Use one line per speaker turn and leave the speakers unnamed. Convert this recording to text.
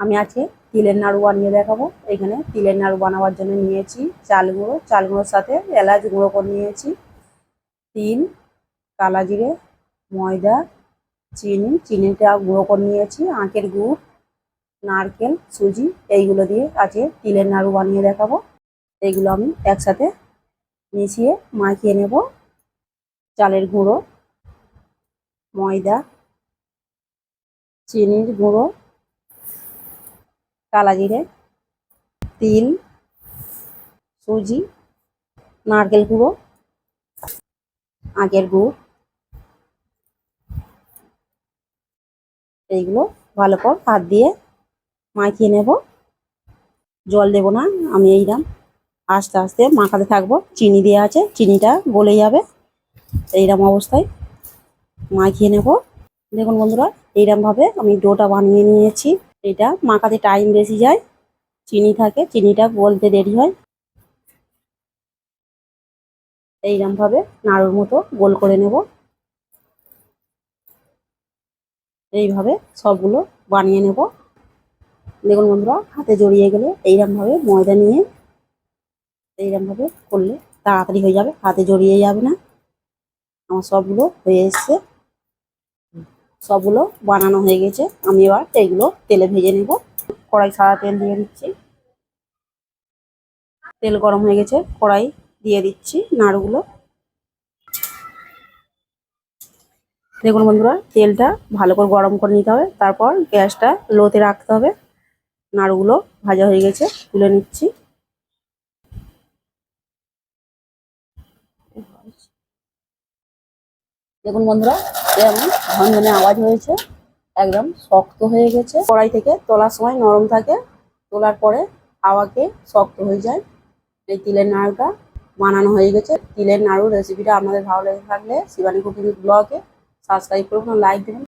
আমি আজকে তিলের নাড়ু বানিয়ে দেখাবো। এখানে তিলের নাড়ু বানাবার জন্য নিয়েছি চাল গুঁড়ো। চাল গুঁড়োর সাথে এলাচ গুঁড়ো করে নিয়েছি। তিল কালা জিরে ময়দা, চিনি, চিনিটা গুঁড়ো করে নিয়েছি, আখের গুড়, নারকেল, সুজি, এইগুলো দিয়ে আজকে তিলের নাড়ু বানিয়ে দেখাবো। এইগুলো আমি একসাথে মিশিয়ে মাখিয়ে নেব। চালের গুঁড়ো, ময়দা, চিনির গুঁড়ো কালা জিরে তিল, সুজি, নারকেল গুঁড়ো আখের গুড়, এইগুলো ভালো করে হাত দিয়ে মাখিয়ে নেব। জল দেব না, আমি এইরাম আস্তে আস্তে মাখাতে থাকব। চিনি দেওয়া আছে, চিনিটা গলে যাবে। এইরকম অবস্থায় মাখিয়ে নেব। দেখুন বন্ধুরা এইরকমভাবে আমি ডোটা বানিয়ে নিয়েছি। এটা। মাখাতে টাইম বেশি যায়। চিনি থাকে। চিনিটা গলতে দেরি হয়। এইরকম ভাবে নাড়ুর মতো গোল করে নেব। এইভাবে সবগুলো বানিয়ে নেব। দেখুন বন্ধুরা, হাতে জড়িয়ে গেলে এইরকম ভাবে ময়দা নিয়ে এইরকম ভাবে করলে তাড়াতাড়ি হয়ে যাবে। হাতে জড়িয়ে যাবে না। আমার সবগুলো হয়ে এসছে। সবগুলো বানানো হয়ে গেছে। আমি এবার এইগুলো তেলে ভেজে নেব। কড়াই সাদা তেল দিয়ে দিচ্ছি। তেল গরম হয়ে গেছে, কড়াই দিয়ে দিচ্ছি নাড়ুগুলো। দেখুন বন্ধুরা, তেলটা ভালো করে গরম করে নিতে হবে। তারপর গ্যাসটা লোতে রাখতে হবে। নাড়ুগুলো ভাজা হয়ে গেছে, তুলে নিচ্ছি। দেখুন বন্ধুরা যেমন ঝনঝনে আওয়াজ হয়েছে, একদম শক্ত হয়ে গেছে। কড়াই থেকে তোলার সময় নরম থাকে, তোলার পরে হাওয়াকে শক্ত হয়ে যায়। এই তিলের নাড়ুটা বানানো হয়ে গেছে। তিলের নাড়ুর রেসিপিটা আপনাদের ভালো লেগে থাকলে, শিবানী কুকিং ব্লগে সাবস্ক্রাইব করুন লাইক দেবেন